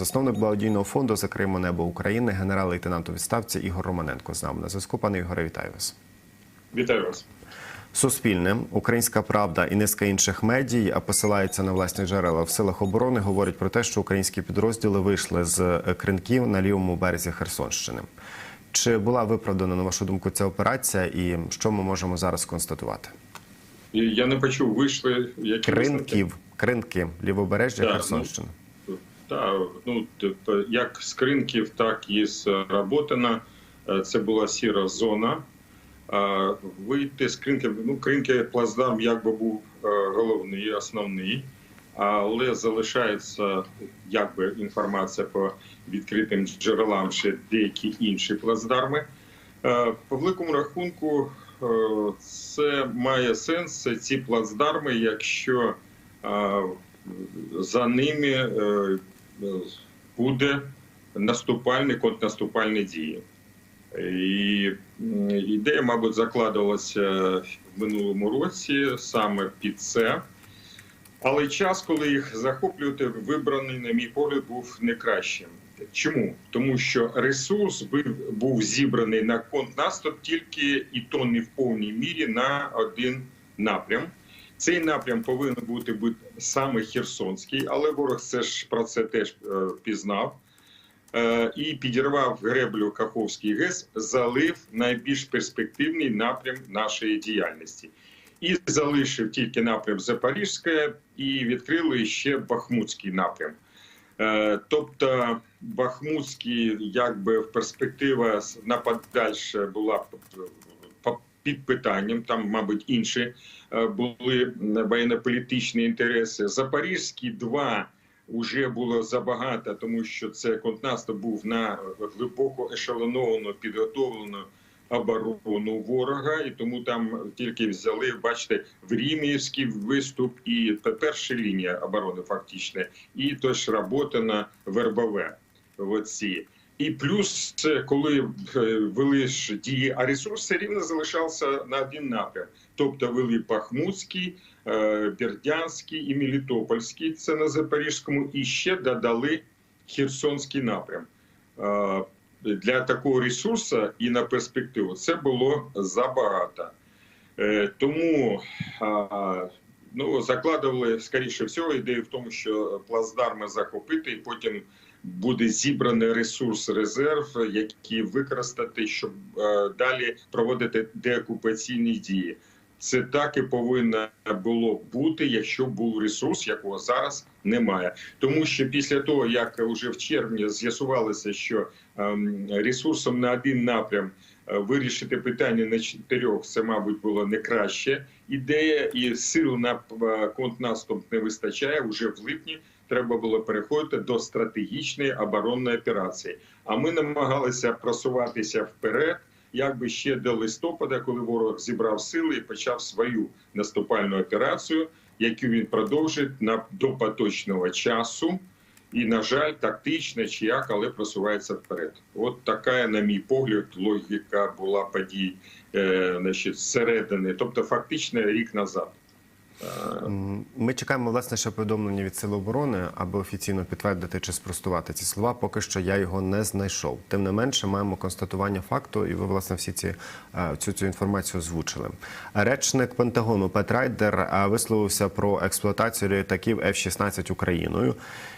Засновник благодійного фонду Закриємо небо України, генерал-лейтенант у відставці Ігор Романенко з нами на зв'язку. Пане Ігоре, вітаю вас. Вітаю вас. Суспільне, Українська Правда і низка інших медій а посилаються на власні джерела в силах оборони. Говорять про те, що українські підрозділи вийшли з кринків на лівому березі Херсонщини. Чи була виправдана на вашу думку ця операція, і що ми можемо зараз констатувати? Я не почув, вийшли які Кринків, кринки, лівобережжя Так, Херсонщини. Так, ну типу, як з кринків, так і з Работина. Е, Це була сіра зона. Вийти з кринків, ну кринки плацдарм якби був е, головний, основний, але залишається якби інформація по відкритим джерелам ще деякі інші плацдарми. Е, По великому рахунку, е, це має сенс це ці плацдарми, якщо е, за ними е, буде наступальні контрнаступальні дії. І ідея, мабуть, закладувалася в минулому році саме під це. Але час, коли їх захоплювати, вибраний, на мій погляд, був не кращим. Чому? Тому що ресурс був зібраний на контрнаступ тільки і то не в повній мірі на один напрям. Цей напрям повинен бути саме Херсонський, але ворог це ж про це теж е, пізнав. Е, і підірвав греблю Каховський ГЕС, залив найбільш перспективний напрям нашої діяльності. І залишив тільки напрям Запорізьке і відкрили ще Бахмутський напрям. Е, Тобто Бахмутський, якби перспектива на подальше була під питанням, там, мабуть, інші були воєнно-політичні інтереси. Запорізький 2 вже було забагато, тому що це контрнаступ був на глибоко ешелоновану, підготовлену оборону ворога, і тому там тільки взяли, бачите, Вріміївський виступ і перша лінія оборони, фактично, і теж робота на Вербове. Оці. І плюс, коли е, вели ж дії, а ресурс все рівно залишався на один напрям. Тобто вели Бахмутський, е, Бердянський і Мелітопольський, це на Запорізькому, і ще додали Херсонський напрям. Е, Для такого ресурсу і на перспективу це було забагато. Е, Тому ну, закладували, скоріше всього, ідею в тому, що плацдарми захопити, і потім буде зібраний ресурс резерв, який використати, щоб далі проводити деокупаційні дії. Це так і повинно було бути, якщо був ресурс, якого зараз немає. Тому що після того, як вже в червні з'ясувалося, що ем, ресурсом на один напрям е, вирішити питання на чотирьох, це, мабуть, було не краще ідея, і сил на е, контрнаступ не вистачає. Уже в липні треба було переходити до стратегічної оборонної операції. А ми намагалися просуватися вперед. Якби ще до листопада, коли ворог зібрав сили і почав свою наступальну операцію, яку він продовжить на до поточного часу, і на жаль, тактично чи як, але просувається вперед. От така, на мій погляд, логіка була подій е, значить, зсередини, тобто фактично рік назад. Е, Ми чекаємо власне ще повідомлення від Сил оборони, аби офіційно підтвердити чи спростувати ці слова. Поки що я його не знайшов. Тим не менше, маємо констатування факту, і ви власне всі ці е, цю цю інформацію озвучили. Речник Пентагону Пет Райдер е, висловився про експлуатацію літаків F-16 Україною.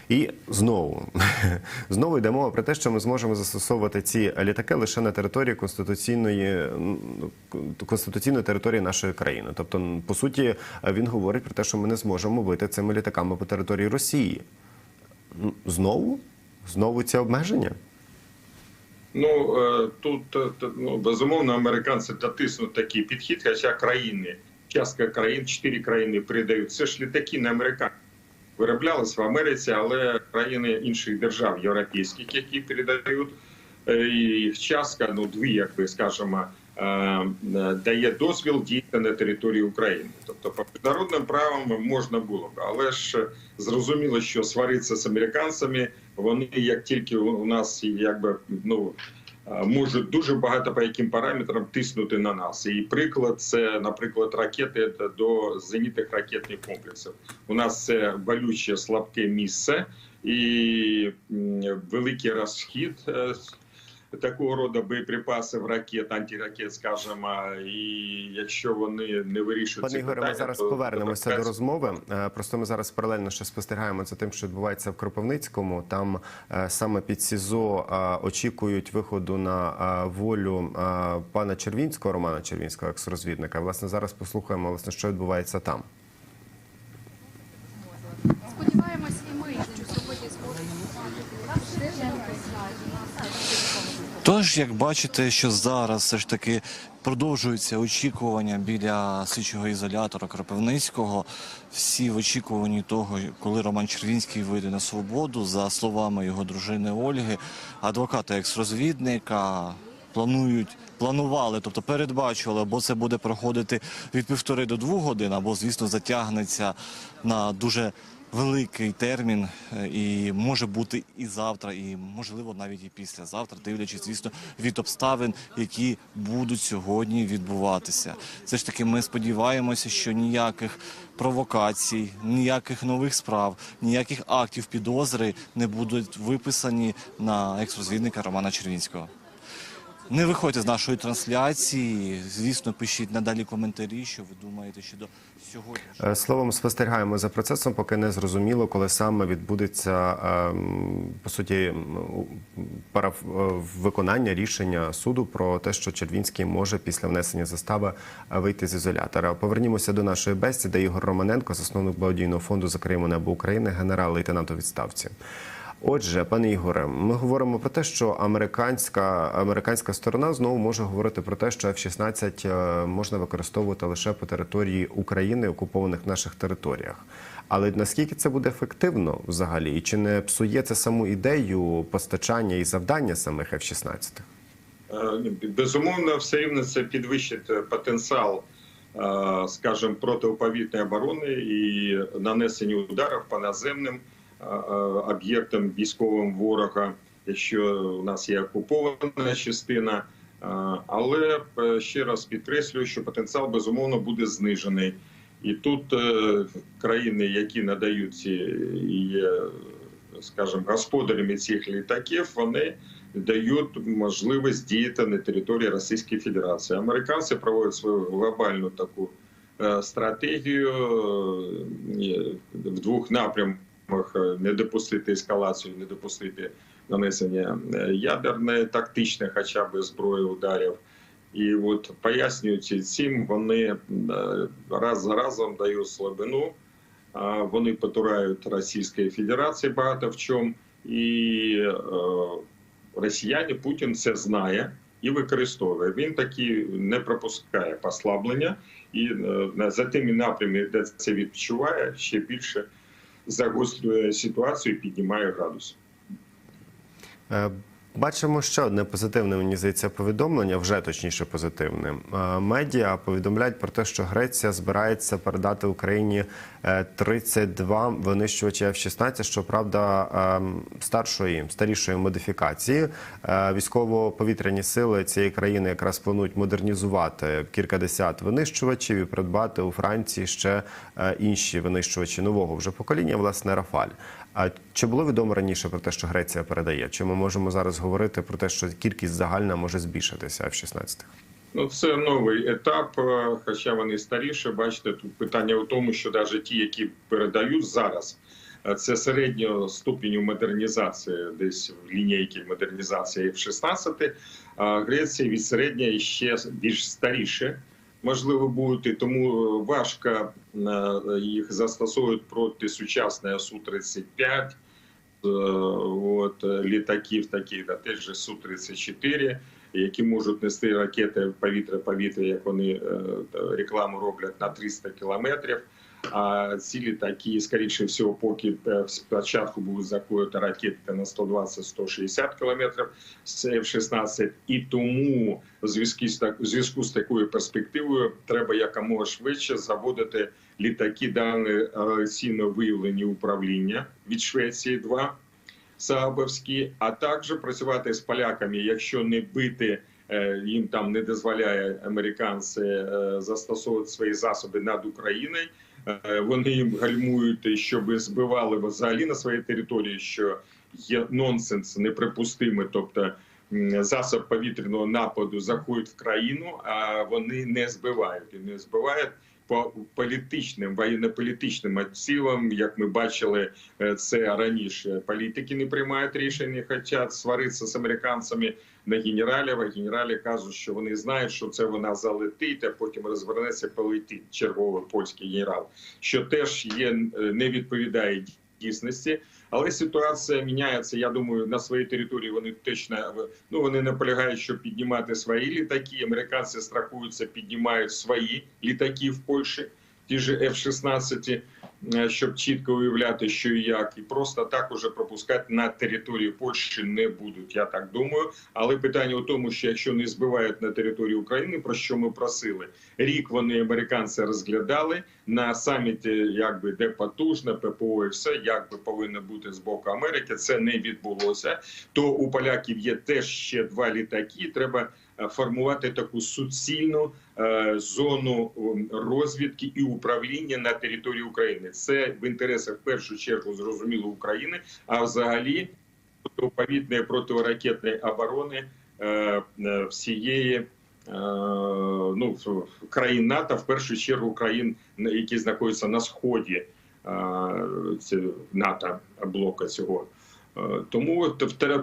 І знову знову йде мова про те, що ми зможемо застосовувати ці літаки лише на території конституційної конституційної території нашої країни. Тобто, по суті, він говорить про те, що ми не зможемо бити цими літаками по території Росії. Знову? Знову ці обмеження? Ну е, тут е, ну, безумовно американці дотиснуть такий підхід, хоча країни, частка країн, чотири країни передають. Це ж літаки не американські. Вироблялись в Америці, але країни інших держав європейських, які передають, е, їх частка, ну дві, як би скажемо, е, е, дає дозвіл діяти на території України. Тобто, по міжнародним правам можна було б, але ж зрозуміло, що сваритися з американцями вони як тільки у нас якби ну е, можуть дуже багато по яким параметрам тиснути на нас. І приклад це, наприклад, ракети до зенітних ракетних комплексів. У нас це болюче слабке місце і великий розхід. Такого роду боєприпасів, ракет, антиракет, скажімо, і якщо вони не вирішують Пане ці Ігоре, ми зараз то повернемося до розмови. Е, Просто ми зараз паралельно ще спостерігаємо за тим, що відбувається в Кропивницькому. Там е, саме під СІЗО е, очікують виходу на волю пана Червінського, Романа Червінського, екс-розвідника. Власне, зараз послухаємо, власне, що відбувається там. Сподіваємось, і ми, що сьогодні зможемо Тож, як бачите, що зараз все ж таки продовжуються очікування біля слідчого ізолятора Кропивницького. Всі в очікуванні того, коли Роман Червінський вийде на свободу, за словами його дружини Ольги, адвоката екс-розвідника планують. Планували, тобто передбачували, або це буде проходити від півтори до двох годин, або, звісно, затягнеться на дуже великий термін е, і може бути і завтра, і можливо навіть і післязавтра, дивлячись, звісно, від обставин, які будуть сьогодні відбуватися. Все ж таки, ми сподіваємося, що ніяких провокацій, ніяких нових справ, ніяких актів підозри не будуть виписані на екс-розвідника Романа Червінського. Не виходьте з нашої трансляції. Звісно, пишіть надалі коментарі, що ви думаєте щодо сьогоднішнього. Е, Словом, спостерігаємо за процесом, поки не зрозуміло, коли саме відбудеться ем, по суті е, виконання рішення суду про те, що Червінський може після внесення застави е, вийти з ізолятора. Повернімося до нашої бесіди. Ігор Романенко, засновник благодійного фонду «Закриємо небо України, генерал-лейтенант у відставці. Отже, пане Ігоре, ми говоримо про те, що американська американська сторона знову може говорити про те, що F-16 е, можна використовувати лише по території України, окупованих наших територіях. Але наскільки це буде ефективно взагалі, і чи не псує це саму ідею постачання і завдання самих F-16? Е, Безумовно, все рівно це підвищить потенціал, е, скажімо, протиповітної оборони і нанесення ударів по наземним об'єктам військовим ворога, якщо у нас є окупована частина. Але е, ще раз підкреслюю, що потенціал безумовно буде знижений. І тут е, країни, які надають ці є, скажімо, господарями цих літаків, вони дають можливість діяти на території Російської Федерації. Американці проводять свою глобальну таку е, стратегію в двох напрямках: е, не допустити ескалацію, не допустити нанесення е, ядерної тактичної, хоча б зброї ударів. І от пояснюючи цим, вони е, раз за разом дають слабину. Вони потурають Російської Федерації багато в чому. І росіяни Путін це знає і використовує. Він таки не пропускає послаблення, і за тими напрямами, де це відчуває, ще більше загострює ситуацію і піднімає градус. Е, Бачимо ще одне позитивне, мені здається, повідомлення, вже точніше позитивне. Е, Медіа повідомляють про те, що Греція збирається передати Україні е, 32 винищувачі F-16, щоправда, е, старшої, старішої модифікації. Е, Військово-повітряні сили цієї країни якраз планують модернізувати кількадесят винищувачів і придбати у Франції ще е, інші винищувачі нового вже покоління, власне, Рафаль. А чи було відомо раніше про те, що Греція передає? Чи ми можемо зараз говорити про те, що кількість загальна може збільшитися F-16? Ну, це новий етап, е, хоча вони старіші. Бачите, тут питання в тому, що навіть ті, які передають зараз, е, це середнього ступеню модернізації, десь в лінійки модернізації F-16, а Греція від середньої ще більш старіше. Можливо, бути, тому е, важко е, їх застосовують проти сучасної Су-35, е, от, літаків таких, да, теж же Су-34, які можуть нести ракети повітря-повітря, як вони рекламу роблять на 300 кілометрів. А ці літаки, скоріше всього, поки е, спочатку будуть заходити ракети на 120-160 кілометрів з F-16, і тому в зв'язку з так зв'язку з такою перспективою треба якомога швидше заводити літаки дані радіаційно виявлені управління від Швеції 2 Саабовські, а також працювати з поляками, якщо не бити. е, Їм там не дозволяє американці застосовувати свої засоби над Україною. Е, Вони їм гальмують, щоб збивали взагалі на своїй території, що є нонсенс, неприпустимий. Тобто засоб повітряного нападу заходить в країну, а вони не збивають і не збивають по політичним воєнно-політичним цілам, як ми бачили е, це раніше. Політики не приймають рішення, хочуть сваритися з американцями на генералів. А генералі кажуть, що вони знають, що це вона залетить, а потім розвернеться, полетить черговий польський генерал, що теж є е, не відповідає дійсності. Але ситуація міняється. Я думаю, на своїй території вони точно ну вони наполягають, щоб піднімати свої літаки. Американці страхуються, піднімають свої літаки в Польщі, ті ж F-16, е, щоб чітко уявляти, що і як, і просто так уже пропускати на територію Польщі не будуть. Я так думаю. Але питання у тому, що якщо не збивають на території України, про що ми просили, рік вони американці розглядали на саміті, якби де потужно ППО і все, як би повинно бути з боку Америки. Це не відбулося. То у поляків є теж ще два літаки. Треба е, формувати таку суцільну е, зону розвідки і управління на території України. Це в інтересах в першу чергу зрозуміло України, а взагалі протиповітної протиракетної оборони е, е, всієї. е, Ну, країн НАТО, в першу чергу країн, які знаходяться на сході е, НАТО блока цього. Тому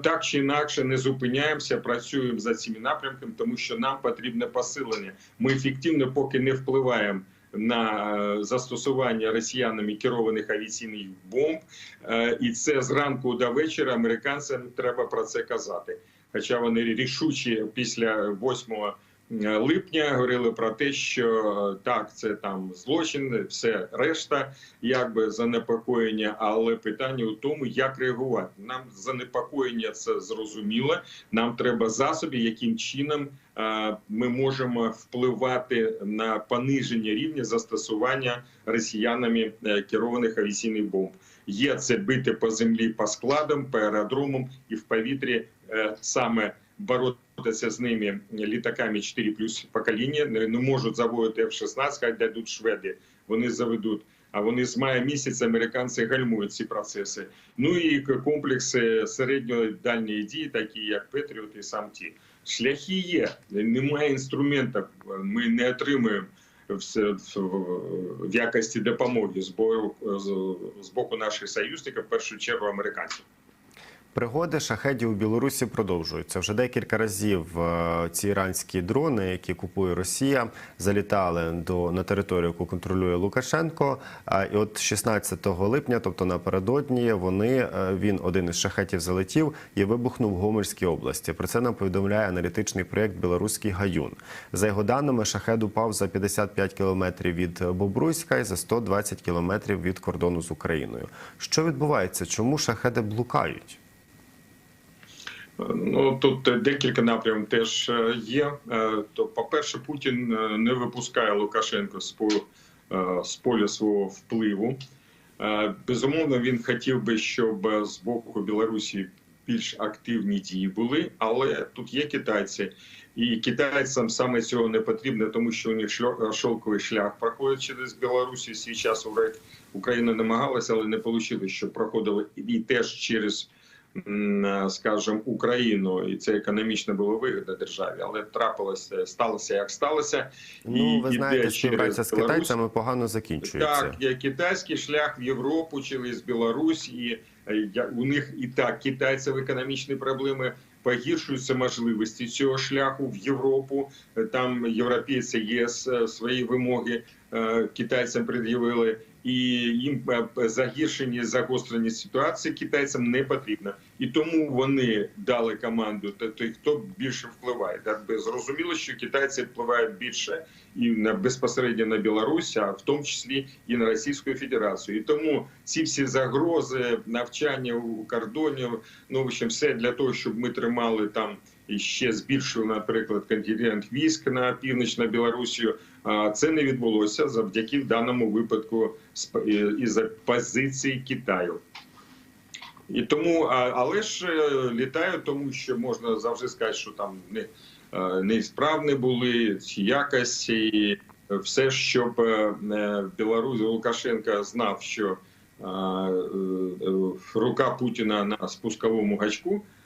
так чи інакше не зупиняємося, працюємо за цими напрямками, тому що нам потрібне посилення. Ми ефективно поки не впливаємо на е, застосування росіянами керованих авіаційних бомб, Е, і це зранку до вечора американцям треба про це казати. Хоча вони рішучі після 8 липня говорили про те, що так, це там злочин, все решта, якби занепокоєння. Але питання у тому, як реагувати. Нам занепокоєння це зрозуміло. Нам треба засоби, яким чином ми можемо впливати на пониження рівня застосування росіянами е, керованих авіаційних бомб. Є це бити по землі, по складам, по аеродромам і в повітрі е, саме боротися з ними літаками 4 плюс покоління. Не, не можуть заводити F-16, хай дадуть шведи. Вони заведуть. А вони з мая місяця американці гальмують ці процеси. Ну і комплекси середньої дальньої дії, такі як Петріот і сам ті. Шляхи є, немає інструментів. Ми не отримуємо в, якості допомоги з боку наших союзників, в першу чергу американців. Пригоди шахедів у Білорусі продовжуються. Вже декілька разів е, ці іранські дрони, які купує Росія, залітали до на територію, яку контролює Лукашенко. А і от 16 липня, тобто напередодні, вони е, він один із шахетів залетів і вибухнув в Гомельській області. Про це нам повідомляє аналітичний проєкт Білоруський гаюн. За його даними, шахет упав за 55 кілометрів від Бобруйська і за 120 кілометрів від кордону з Україною. Що відбувається? Чому шахеди блукають? Ну тут декілька напрямів теж е, є. Е, То, по-перше, Путін е, не випускає Лукашенко з по- е, з поля свого впливу. Е, Безумовно, він хотів би, щоб е, з боку Білорусі більш активні дії були, але тут є китайці, і китайцям саме цього не потрібно, тому що у них шовковий шлях проходить через Білорусі. Свій час Україна намагалася, але не вийшло, що проходили і теж через скажімо, Україну, і це економічно було вигідно державі, але трапилося, сталося як сталося. Ну, І ви знаєте, співпраця з китайцями погано закінчується. Так, китайський шлях в Європу через Білорусь, і е, у них і так китайців економічні проблеми. Погіршуються можливості цього шляху в Європу. Е, Там європейці ЄС е, свої вимоги е, китайцям пред'явили, і їм е, загіршення загострення ситуації китайцям не потрібно. І тому вони дали команду той, хто більше впливає. Так би зрозуміло, що китайці впливають більше і на безпосередньо на Білорусь, а в тому числі і на Російську Федерацію. І тому ці всі загрози, навчання у кордонів, ну в общем, все для того, щоб ми тримали там ще збільшили, наприклад, контингент військ на північ на Білорусію. Це не відбулося завдяки в даному випадку із позиції Китаю. І тому, але ж е, літаю, тому що можна завжди сказати, що там не, е, неісправні були ці якості, все, щоб е, е, Білорусь Лукашенко знав, що е, е, рука Путіна на спусковому гачку, е,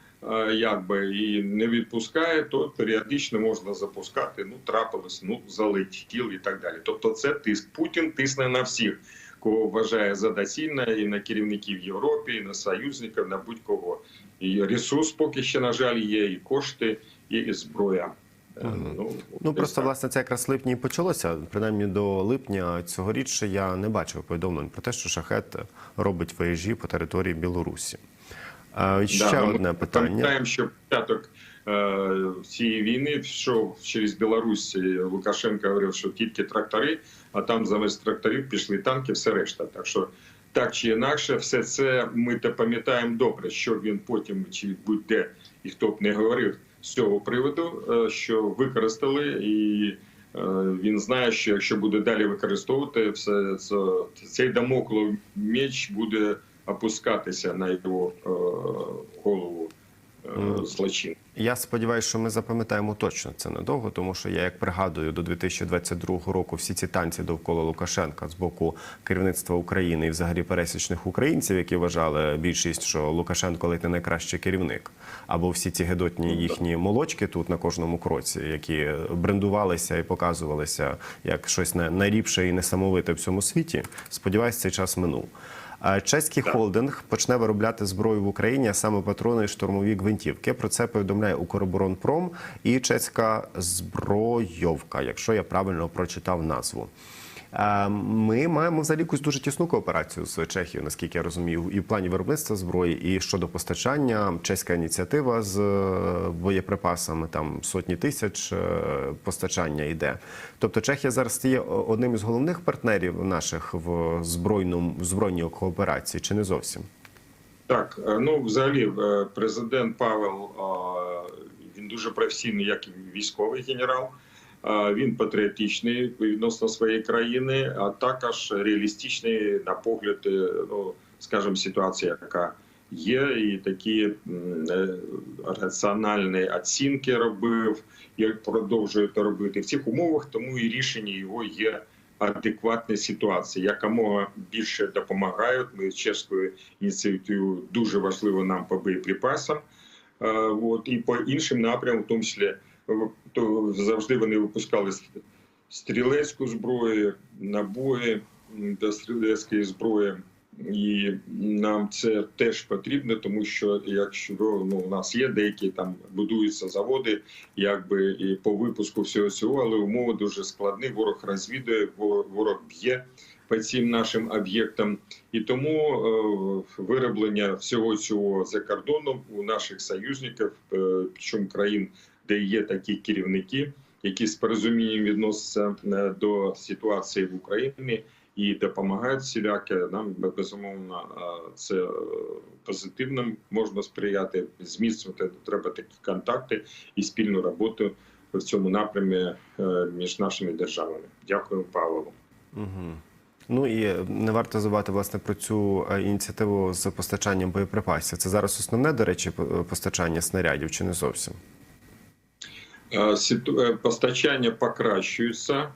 якби і не відпускає, то періодично можна запускати. Ну трапилось, ну залетіло і так далі. Тобто, це тиск. Путін тисне на всіх, кого вважає за доцільне, і на керівників Європи, і на союзників, на будь-кого. І ресурс поки ще на жаль є, і кошти, і зброя. Е, Ну, Ну просто так. власне це якраз липні і почалося. Принаймні до липня цьогоріч я не бачив повідомлень про те, що шахет робить виїжджі по території Білорусі. Е, Ще Да, одне питання. Пам'ятаємо, що початок е, цієї війни йшов через Білорусь. Лукашенко говорив, що тільки трактори, а там замість тракторів пішли танки, все решта. Так що так чи інакше, все це ми те пам'ятаємо добре, що він потім чи будь-де і хто б не говорив з цього приводу, е, що використали і. е, Він знає, що якщо буде далі використовувати все це, цей дамоклов меч буде опускатися на його е, голову е, злочин. Я сподіваюся, що ми запам'ятаємо точно це недовго, тому що я як пригадую до 2022 року всі ці танці довкола Лукашенка з боку керівництва України і взагалі пересічних українців, які вважали більшість, що Лукашенко ледь не найкращий керівник, або всі ці гедотні їхні молочки тут на кожному кроці, які брендувалися і показувалися як щось най- найліпше і несамовите в цьому світі. Сподіваюсь, цей час минув. Чеський холдинг почне виробляти зброю в Україні, а саме патрони і штурмові гвинтівки. Про це повідомляє Укроборонпром і чеська збройовка, якщо я правильно прочитав назву. Ми маємо взагалі якусь дуже тісну кооперацію з Чехією, наскільки я розумію, і в плані виробництва зброї, і щодо постачання. Чеська ініціатива з е, боєприпасами там сотні тисяч е, постачання йде. Тобто Чехія зараз стає одним із головних партнерів наших в збройному збройній кооперації, чи не зовсім? Так, е, ну взагалі, президент Павел він дуже професійний, як і військовий генерал. Він патріотичний відносно своєї країни, а також реалістичний на погляд, е, ну скажімо, ситуація, яка є, і такі е, раціональні оцінки робив і продовжує робити в цих умовах. Тому і рішення його є адекватні ситуації, якомога більше допомагають. Ми чеською ініціативою дуже важливо нам по боєприпасам. Е, От і по іншим напрямам, в тому числі то завжди вони випускали стрілецьку зброю, набої до стрілецької зброї. І нам це теж потрібно, тому що якщо ну, у нас є деякі там будуються заводи, якби і по випуску всього цього, але умови дуже складні. Ворог розвідує, ворог б'є по цим нашим об'єктам, і тому е, вироблення всього цього за кордоном у наших союзників, е, причому країн, де є такі керівники, які з порозумінням відносяться е, до ситуації в Україні і допомагають всіляки. Нам безумовно е, це е, позитивно можна сприяти, зміцнювати треба такі контакти і спільну роботу в цьому напрямі між нашими державами. Дякую, Павлу. Угу. Ну і не варто забувати власне про цю ініціативу з постачанням боєприпасів. Це зараз основне, до речі, по- постачання снарядів, чи не зовсім? Е, Постачання покращується.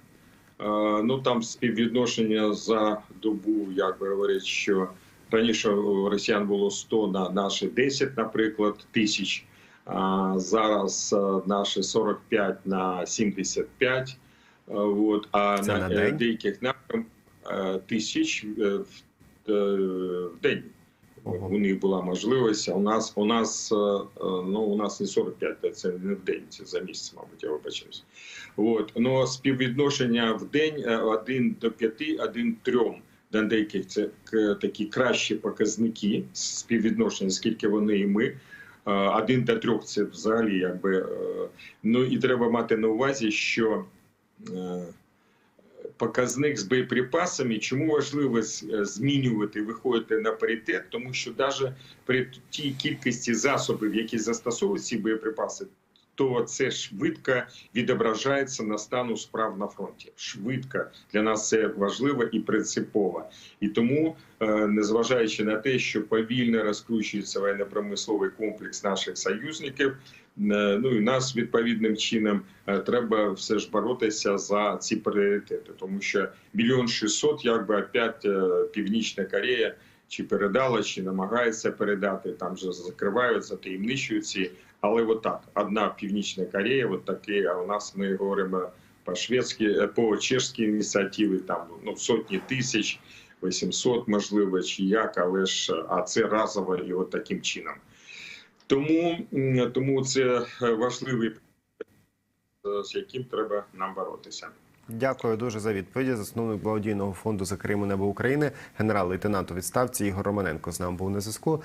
Ну там співвідношення за добу, як би говорять, що раніше у росіян було 100 на наші 10, наприклад, тисяч. А зараз наші 45 на 75. Е, От, а Це на, на е, деяких напрямках е, тисяч е, в день. У них була можливість. У нас у нас е, е, ну у нас не 45, це не в день, це за місяць, мабуть, я вибачаюсь. От ну співвідношення в день е, 1 до 5, 1 3 на деяких це такі кращі показники співвідношення, скільки вони і ми. Е, Один до трьох це взагалі якби. е, Ну і треба мати на увазі, що е, показник з боєприпасами. Чому важливо е, змінювати, виходити на паритет? Тому що навіть при тій кількості засобів, які застосовують ці боєприпаси, то це швидко відображається на стану справ на фронті. Швидко для нас це важливо і принципово. І тому, е, незважаючи на те, що повільно розкручується воєнно-промисловий комплекс наших союзників, ну і нас відповідним чином е, треба все ж боротися за ці пріоритети, тому що мільйон шістсот, якби опять е, Північна Корея чи передала, чи намагається передати. Там вже закриваються, таємничують ці. Але отак, одна Північна Корея, от таке, а у нас ми говоримо по шведській, е, по чешській ініціативі, там ну сотні тисяч, 800, можливо, чи як, але ж а це разово і от таким чином. Тому, тому це е, важливий е, з яким треба нам боротися. Дякую дуже за відповіді. Засновник благодійного фонду за Криму Небо України, генерал-лейтенант у відставці Ігор Романенко з нами був на зв'язку.